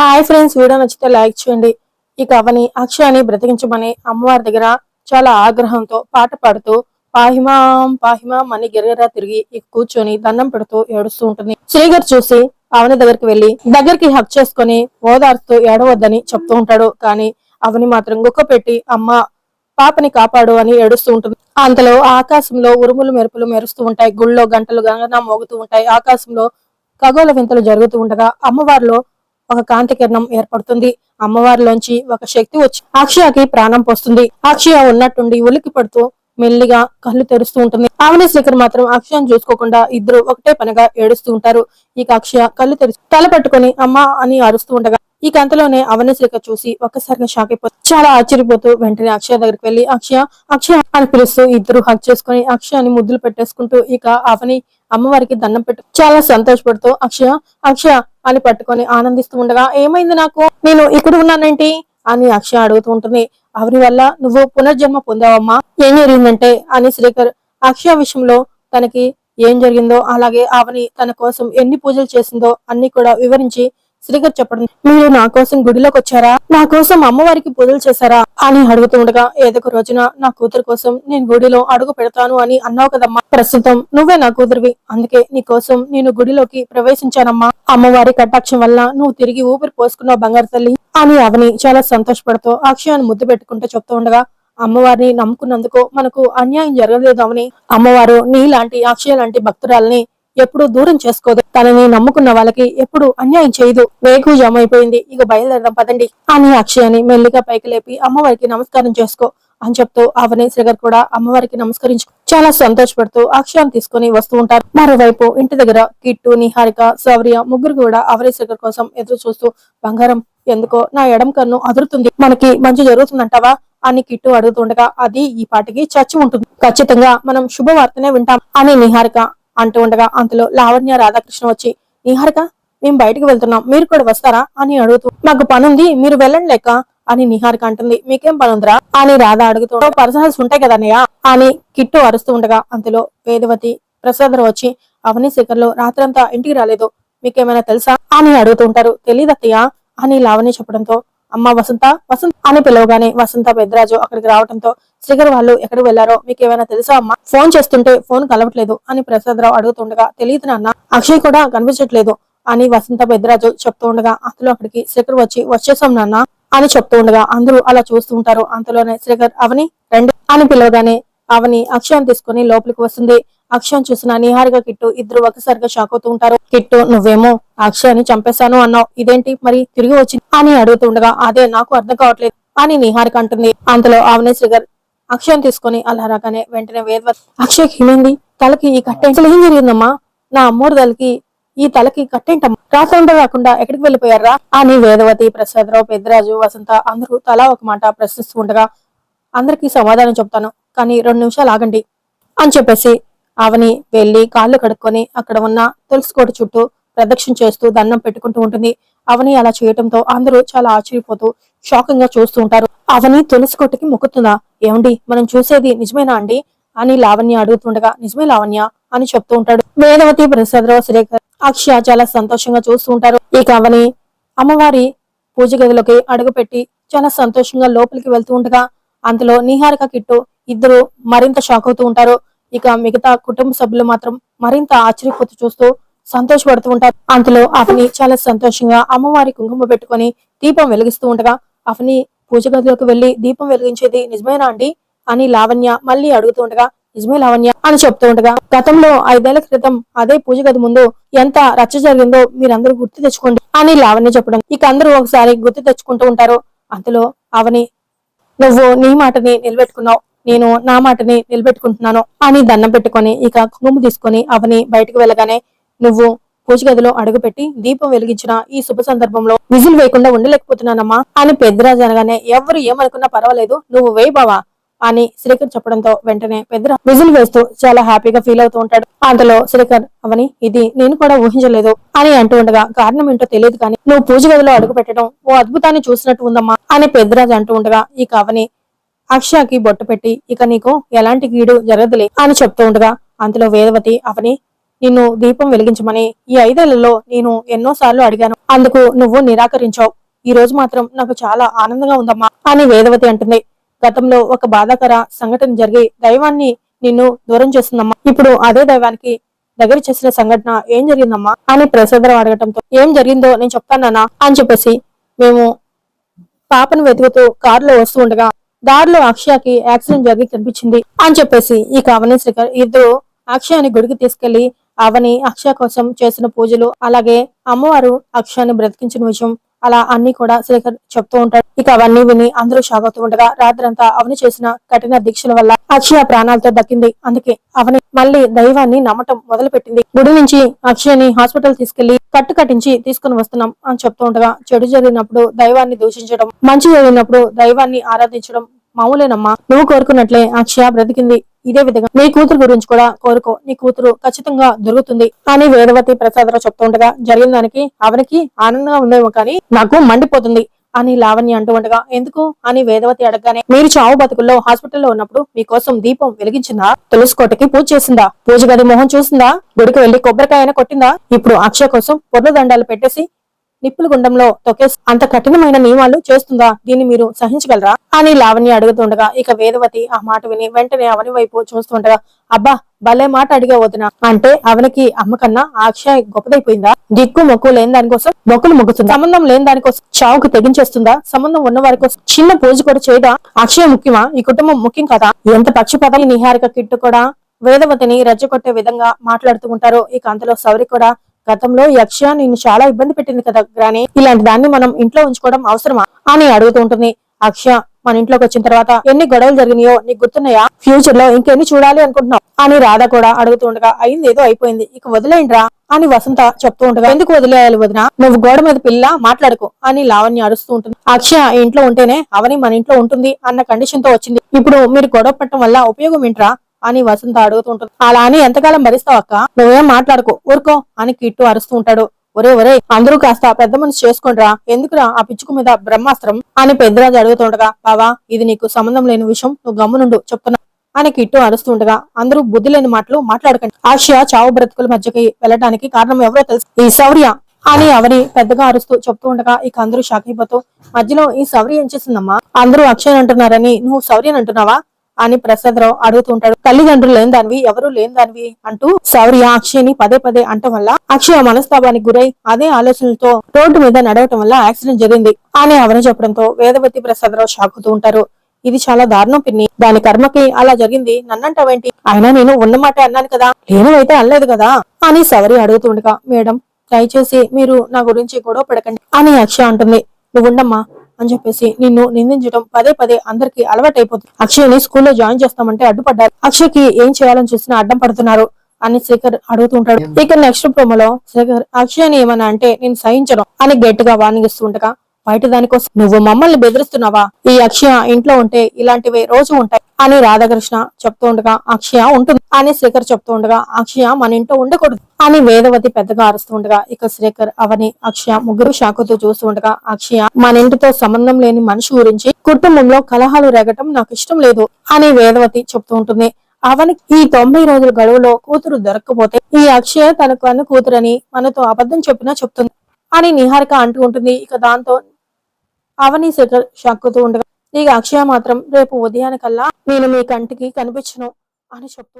Hi friends video నచ్చితే like చేయండి. ఇక అవని అక్షయాన్ని బ్రతికించమని అమ్మవారి దగ్గర చాలా ఆగ్రహంతో పాట పాడుతూ పాహిమాం పాహిమాం అని గిరగిరా తిరిగి ఇక కూర్చొని దండం పెడుతూ ఏడుస్తూ ఉంటుంది. శ్రీగర్ చూసి అవని దగ్గరికి వెళ్ళి దగ్గరికి హక్ చేసుకుని ఓదార్స్తూ ఏడవద్దని చెప్తూ ఉంటాడు. కానీ అవని మాత్రం గుక్క పెట్టి అమ్మ పాపని కాపాడు అని ఏడుస్తూ ఉంటుంది. అంతలో ఆకాశంలో ఉరుములు మెరుపులు మెరుస్తూ ఉంటాయి. గుళ్ళో గంటలు గంగన మోగుతూ ఉంటాయి. ఆకాశంలో ఖగోళ వింతలు జరుగుతూ ఉండగా అమ్మవారిలో ఒక కాంతి కిరణం ఏర్పడుతుంది. అమ్మవారిలోంచి ఒక శక్తి వచ్చి అక్షయకి ప్రాణం పోస్తుంది. అక్షయ ఉన్నట్టుండి ఉలికి పడుతూ మెల్లిగా కళ్ళు తెరుస్తూ ఉంటుంది. ఆమెని శేఖర్ మాత్రం అక్షయను చూసుకోకుండా ఇద్దరు ఒకటే పనిగా ఏడుస్తూ ఉంటారు. ఇక అక్షయ కళ్ళు తెరిచి తల పట్టుకుని అమ్మ అని అరుస్తూ ఉండగా ఈ కంతలోనే అవని చూసి ఒక్కసారిగా షాక్ అయిపోతుంది చాలా ఆశ్చర్యపోతూ వెంటనే అక్షయ దగ్గరికి వెళ్ళి అక్షయ అక్షయ అని పిలుస్తూ ఇద్దరు హక్ చేసుకుని అక్షయాన్ని ముద్దులు పెట్టేసుకుంటూ ఇక అవని అమ్మవారికి దండం పెట్టు చాలా సంతోషపడుతూ అక్షయ అక్షయ అని పట్టుకొని ఆనందిస్తూ ఉండగా ఏమైంది నాకు? నేను ఇక్కడ ఉన్నానేంటి? అని అక్షయ అడుగుతూ ఉంటుంది. అవని వల్ల నువ్వు పునర్జన్మ పొందావమ్మా? ఏం జరిగిందంటే? అని శ్రీకర్ అక్షయ విషయంలో తనకి ఏం జరిగిందో అలాగే అవని తన కోసం ఎన్ని పూజలు చేసిందో అన్ని కూడా వివరించి శ్రీగారు చెప్పడం మీరు నా కోసం గుడిలోకి వచ్చారా? నా కోసం అమ్మవారికి పూజలు చేశారా? అని అడుగుతుండగా ఏదో ఒక రోజున నా కూతురు కోసం నేను గుడిలో అడుగు పెడతాను అని అన్నావు కదమ్మా. ప్రస్తుతం నువ్వే నా కూతురివి. అందుకే నీ కోసం నేను గుడిలోకి ప్రవేశించానమ్మా. అమ్మవారి కటాక్షం వల్ల నువ్వు తిరిగి ఊపిరి పోసుకున్నావు బంగారు తల్లి అని అవని చాలా సంతోషపడుతూ అక్షయాన్ని ముద్దు పెట్టుకుంటూ చెప్తూ ఉండగా అమ్మవారిని నమ్ముకున్నందుకు మనకు అన్యాయం జరగలేదు అవని. అమ్మవారు నీలాంటి అక్షయ లాంటి భక్తురాల్ని ఎప్పుడు దూరం చేసుకోదు. తనని నమ్ముకున్న వాళ్ళకి ఎప్పుడు అన్యాయం చేయదు. వేగు జామ అయిపోయింది ఇక బయలుదేరడం పదండి. అని అక్షయాన్ని మెల్లిగా పైకి లేపి అమ్మవారికి నమస్కారం చేసుకో అని చెప్తూ అవని శ్రీగర్ కూడా అమ్మవారికి నమస్కరించు చాలా సంతోషపడుతూ అక్షయాన్ని తీసుకుని వస్తూ ఉంటారు. మరోవైపు ఇంటి దగ్గర కిట్టు నిహారిక శౌర్య ముగ్గురు కూడా అవని శ్రీగర్ కోసం ఎదురు చూస్తూ బంగారం ఎందుకో నా ఎడం కన్ను అదురుతుంది. మనకి మంచి జరుగుతుందంటావా? అని కిట్టు అడుగుతుండగా అది ఈ పాటికి చచ్చి ఉంటుంది. ఖచ్చితంగా మనం శుభవార్తనే వింటాం. అని నిహారిక అంటూ ఉండగా అంతలో లావణ్య రాధాకృష్ణ వచ్చి నిహారిక మేము బయటకు వెళ్తున్నాం. మీరు కూడా వస్తారా? అని అడుగుతూ మాకు పనుంది. మీరు వెళ్ళండి లేక అని నిహారిక అంటుంది. మీకేం పనుందిరా? అని రాధ అడుగుతూ పర్సనల్స్ ఉంటాయి కదా అని కిట్టు అరుస్తూ ఉండగా అంతలో వేదవతి ప్రసాదరావు వచ్చి అవని శేఖర్లో రాత్రంతా ఇంటికి రాలేదు. మీకేమైనా తెలుసా? అని అడుగుతూ ఉంటారు. తెలీదత్తయ్య అని లావణ్య చెప్పడంతో అమ్మ వసంత వసంత అని పిలవగానే వసంత పెద్దరాజు అక్కడికి రావడంతో శ్రీకర్ వాళ్ళు ఎక్కడికి వెళ్ళారో మీకు ఏమైనా తెలుసా అమ్మ? ఫోన్ చేస్తుంటే ఫోన్ కలవట్లేదు అని ప్రసాదరావు అడుగుతుండగా తెలియదు నాన్న అక్షయ్ కూడా కనిపించట్లేదు అని వసంత పెద్దరాజు చెప్తూ ఉండగా అంతలో అక్కడికి శ్రీకర్ వచ్చి వచ్చేసాం నాన్న అని చెప్తూ ఉండగా అందరూ అలా చూస్తూ ఉంటారు. అంతలోనే శ్రీకర్ అవని రండి అని పిలవగానే అవని అక్షయం తీసుకుని లోపలికి వస్తుంది. అక్షయం చూసిన నిహారిక కిట్టు ఇద్దరు ఒకసారిగా షాక్ అవుతూ ఉంటారు. కిట్టు నువ్వేమో అక్షయాన్ని చంపేశాను అన్నావు. ఇదేంటి? మరి తిరిగి వచ్చింది అని అడుగుతుండగా అదే నాకు అర్థం కావట్లేదు అని నిహారిక అంటుంది. అంతలో అవని గారు అక్షయం తీసుకుని అలా రాగానే వెంటనే వేదవ అక్షయ్కి ఏమైంది? తలకి ఈ కట్టె ఏం జరిగిందమ్మా? నా అమ్మోరు తలకి ఈ తలకి కట్టేంటమ్మా రాత్రంతా కాకుండా ఎక్కడికి వెళ్ళిపోయారా? అని వేదవతి ప్రసాదరావు పెద్దరాజు వసంత అందరూ తలా ఒక మాట ప్రశ్నిస్తూ ఉండగా అందరికీ సమాధానం చెప్తాను కానీ రెండు నిమిషాలు ఆగండి అని చెప్పేసి అవని వెళ్ళి కాళ్ళు కడుక్కొని అక్కడ ఉన్న తులసికోట చుట్టూ ప్రదక్షిణ చేస్తూ దండం పెట్టుకుంటూ ఉంటుంది. అవని అలా చేయటంతో అందరూ చాలా ఆశ్చర్యపోతూ షాకింగ్గా చూస్తూ ఉంటారు. అవని తులసి కోటకి మొక్కుతుందా? ఏమండి? మనం చూసేది నిజమేనా అండి? అని లావణ్య అడుగుతుండగా నిజమే లావణ్య అని చెప్తూ ఉంటాడు. మేధవతి ప్రసాదరావు శ్రీకర్ అక్షయ చాలా సంతోషంగా చూస్తూ ఉంటారు. ఇక అవని అమ్మవారి పూజ గదిలోకి అడుగుపెట్టి చాలా సంతోషంగా లోపలికి వెళ్తూ ఉండగా అంతలో నిహారిక కిట్టు ఇద్దరు మరింత షాక్ అవుతూ ఉంటారు. ఇక మిగతా కుటుంబ సభ్యులు మాత్రం మరింత ఆశ్చర్యపోతూ చూస్తూ సంతోషపడుతూ ఉంటారు. అంతలో అతని చాలా సంతోషంగా అమ్మవారి కుంకుమ పెట్టుకొని దీపం వెలిగిస్తూ ఉండగా అవని పూజ గదిలోకి వెళ్ళి దీపం వెలిగించేది నిజమేనా అండి అని లావణ్య మళ్ళీ అడుగుతూ ఉండగా నిజమే లావణ్య అని చెప్తూ ఉండగా గతంలో ఐదేళ్ళ క్రితం అదే పూజ గది ముందు ఎంత రచ్చ జరిగిందో మీరందరూ గుర్తు తెచ్చుకోండి అని లావణ్య చెప్పడం. ఇక అందరూ ఒకసారి గుర్తు తెచ్చుకుంటూ ఉంటారు. అంతలో అవని నువ్వు నీ మాటని నిలబెట్టుకున్నావు. నేను నా మాటని నిలబెట్టుకుంటున్నాను. అని దండం పెట్టుకొని ఇక కుంకుమ తీసుకొని అవని బయటకు వెళ్ళగానే నువ్వు పూజ గదిలో అడుగుపెట్టి దీపం వెలిగించిన ఈ శుభ సందర్భంలో విజిల్ వేయకుండా ఉండలేకపోతున్నానమ్మా అని పెద్దరాజు అనగానే ఎవరు ఏమనుకున్నా పర్వాలేదు నువ్వు వేయి బావా అని శ్రీకర్ చెప్పడంతో వెంటనే పెద్ద విజిల్ వేస్తూ చాలా హ్యాపీగా ఫీల్ అవుతూ ఉంటాడు. అంతలో శ్రీకర్ అవని ఇది నేను కూడా ఊహించలేదు అని అంటూ ఉండగా కారణం ఏంటో తెలియదు కానీ నువ్వు పూజ గదిలో అడుగు పెట్టడం ఓ అద్భుతాన్ని చూసినట్టు ఉందమ్మా అని పెద్దరాజు అంటూ ఉండగా ఇక అవని అక్షయకి బొట్టు పెట్టి ఇక నీకు ఎలాంటి కీడు జరగదులే అని చెప్తూ ఉండగా అంతలో వేదవతి అవని నిన్ను దీపం వెలిగించమని ఈ ఐదేళ్ళలో నేను ఎన్నో సార్లు అడిగాను. అందుకు నువ్వు నిరాకరించావు. ఈ రోజు మాత్రం నాకు చాలా ఆనందంగా ఉందమ్మా అని వేదవతి అంటుంది. గతంలో ఒక బాధాకర సంఘటన జరిగి దైవాన్ని నిన్ను దూరం చేస్తుందమ్మా. ఇప్పుడు అదే దైవానికి దగ్గర చేసిన సంఘటన ఏం జరిగిందమ్మా అని ప్రసాదరావు అడగటంతో ఏం జరిగిందో నేను చెప్తానన్నా అని చెప్పేసి మేము పాపను వెతుకుతూ కారులో వస్తూ ఉండగా దారిలో అక్షయకి యాక్సిడెంట్ జరిగి కనిపించింది అని చెప్పేసి ఈ కావని శ్రీకర్ ఇద్దరు అక్షయాని గుడికి తీసుకెళ్ళి అవని అక్షయ కోసం చేసిన పూజలు అలాగే అమ్మవారు అక్షయాన్ని బ్రతికించిన విషయం అలా అన్ని కూడా శ్రీకర్ చెప్తూ ఉంటాడు. ఇక అవన్నీ విని అందరూ షాక్ అవుతూ ఉండగా రాత్రంతా అవని చేసిన కఠిన దీక్షల వల్ల అక్షయ ప్రాణాలతో దక్కింది అందుకే అవని మళ్ళీ దైవాన్ని నమ్మటం మొదలు పెట్టింది గుడి నుంచి అక్షయని హాస్పిటల్ తీసుకెళ్ళి కట్టు కట్టించి తీసుకుని వస్తున్నాం అని చెప్తూ ఉండగా చెడు జరిగినప్పుడు దైవాన్ని దూషించడం మంచి జరిగినప్పుడు దైవాన్ని ఆరాధించడం మామూలేనమ్మా. నువ్వు కోరుకున్నట్లే అక్షయ బ్రతికింది. ఇదే విధంగా నీ కూతురు గురించి కూడా కోరుకో. నీ కూతురు ఖచ్చితంగా దొరుకుతుంది. అని వేదవతి ప్రసాదరావు చెప్తూ ఉండగా జరిగిన దానికి అవనికి ఆనందంగా ఉండేమో కానీ నాకు మండిపోతుంది అని లావణ్య అంటూ ఉండగా ఎందుకు? అని వేదవతి అడగగానే మీరు చావు బతుకుల్లో హాస్పిటల్లో ఉన్నప్పుడు మీకోసం దీపం వెలిగించిందా? తులసికోటకి పూజ చేసిందా? పూజ గది మొహం చూసిందా? గుడికి వెళ్ళి కొబ్బరికాయన కొట్టిందా? ఇప్పుడు అక్షయ కోసం పొర్ల దండాలు పెట్టేసి నిప్పుల గుండంలో తొక్కేసి అంత కఠినమైన నియమాలు చేస్తుందా? దీన్ని మీరు సహించగలరా? అని లావణ్య అడుగుతుండగా ఇక వేదవతి ఆ మాట విని వెంటనే అవని వైపు చూస్తుండగా అబ్బా భలే మాట అడిగా వదిన. అంటే అవనికి అమ్మ కన్నా గొప్పదైపోయిందా? దిక్కు మొక్కు లేని దానికోసం మొక్కులు మొగ్గుతుంది సంబంధం లేని దానికోసం చావుకు తెగించేస్తుందా? సంబంధం ఉన్న వారి కోసం చిన్న పూజ కూడా చేయదా అక్షయ ముఖ్యమా? ఈ కుటుంబం ముఖ్యం కదా? ఎంత పక్షపాతం నిహారిక కిట్టు కూడా వేదవతిని రెచ్చగొట్టే విధంగా మాట్లాడుతూ ఉంటారు ఇక అంతలో సౌరి కూడా గతంలో యక్ష నేను చాలా ఇబ్బంది పెట్టింది కదా గ్రాని ఇలాంటి దాన్ని మనం ఇంట్లో ఉంచుకోవడం అవసరమా? అని అడుగుతూ ఉంటుంది. అక్ష మన ఇంట్లోకి వచ్చిన తర్వాత ఎన్ని గొడవలు జరిగినాయో నీకు గుర్తున్నాయా? ఫ్యూచర్లో ఇంకెన్ని చూడాలి అనుకుంటున్నావు? అని రాధ కూడా అడుగుతూ ఉండగా అయింది ఏదో అయిపోయింది. ఇక వదిలేయండిరా అని వసంత చెప్తూ ఉండగా ఎందుకు వదిలేయాలి వదిన? నువ్వు గోడ మీద పిల్ల మాట్లాడుకో అని లావణ్య అరుస్తూ ఉంటుంది. అక్షయ ఇంట్లో ఉంటేనే అవని మన ఇంట్లో ఉంటుంది అన్న కండిషన్తో వచ్చింది. ఇప్పుడు మీరు గొడవ పెట్టడం వల్ల ఉపయోగం ఏంట్రా? అని వసంత అడుగుతుంటుంది. అలా అని ఎంతకాలం భరిస్తావు అక్క? నువ్వేం మాట్లాడుకో. ఊరుకో అని కిట్టు అరుస్తూ ఉంటాడు. ఒరే ఒరే అందరూ కాస్త పెద్ద మనిషి చేసుకోండిరా. ఎందుకురా ఆ పిచ్చుకు మీద బ్రహ్మాస్త్రం? అని పెద్దరాజు అడుగుతుండగా బావా ఇది నీకు సంబంధం లేని విషయం. నువ్వు గమ్మునుండు చెప్తున్నా అని కిట్టు అరుస్తుండగా అందరూ బుద్ధి లేని మాటలు మాట్లాడకండి. ఆసియా చావు బ్రతుకుల మధ్యకి వెళ్ళడానికి కారణం ఎవరో తెలుసు. ఈ శౌర్య అని అవని పెద్దగా అరుస్తూ చెప్తూ ఉండగా ఇక అందరూ షాక్ అయిపోతూ మధ్యలో ఈ శౌర్య ఏం చేసిందమ్మా? అందరూ అక్షయ్ అంటున్నారని. నువ్వు శౌర్యని అంటున్నావా? అని ప్రసాదరావు అడుగుతుంటాడు. తల్లిదండ్రులు లేని దానివి ఎవరు లేని దానివి అంటూ సౌరి అక్షయ్ని పదే పదే అంటం వల్ల అక్షయ మనస్తాపానికి గురై అదే ఆలోచనలతో రోడ్డు మీద నడవటం వల్ల యాక్సిడెంట్ జరిగింది అని అవని చెప్పడంతో వేదవతి ప్రసాదరావు షాక్ ఉంటారు. ఇది చాలా దారుణం పిన్ని. దాని కర్మకి అలా జరిగింది. నన్నంటావేంటి? అయినా నేను ఉన్నమాట అన్నాను కదా. లేనివైతే అనలేదు కదా అని సవరి అడుగుతుండగా మేడం దయచేసి మీరు నా గురించి గొడవ పడకండి అని అక్షయ అంటుంది. నువ్వుండమ్మా అని చెప్పేసి నిన్ను నిందించడం పదే పదే అందరికి అలవాటైపోతుంది. అక్షయ్ని స్కూల్లో జాయిన్ చేస్తామంటే అడ్డుపడ్డారు. అక్షయ్కి ఏం చేయాలని చూసినా అడ్డం పడుతున్నారు అని శేఖర్ అడుగుతుంటాడు ఇక నెక్స్ట్ ప్రోమోలో శేఖర్ అక్షయ్ని ఏమన్నా అంటే నేను సహించను అని గట్టిగా వార్నింగ్ ఇస్తూ ఉండగా బయట దానికోసం నువ్వు మమ్మల్ని బెదిరిస్తున్నావా? ఈ అక్షయ ఇంట్లో ఉంటే ఇలాంటివి రోజు ఉంటాయి అని రాధాకృష్ణ చెప్తూ ఉండగా అక్షయ ఉంటుంది అని శ్రీకర్ చెప్తూ ఉండగా అక్షయ మన ఇంట్లో ఉండకూడదు అని వేదవతి పెద్దగా అరుస్తూ ఉండగా ఇక శ్రీకర్ అవని అక్షయ ముగ్గురు షాకుతో చూస్తూ ఉండగా అక్షయ మన ఇంటితో సంబంధం లేని మనిషి గురించి కుటుంబంలో కలహాలు రేగటం నాకు ఇష్టం లేదు అని వేదవతి చెప్తూ ఉంటుంది. అవనికి ఈ తొంభై రోజుల గడువులో కూతురు దొరక్కపోతే ఈ అక్షయ తన కన్ను కూతురని మనతో అబద్ధం చెప్పినా చెప్తుంది అని నిహారిక అంటూ ఉంటుంది. ఇక దాంతో అవని శేఖర్ షక్కుతూ ఉండగా ఇక అక్షయ మాత్రం రేపు ఉదయానికల్లా నేను మీ కంటికి కనిపించను అని చెప్తూ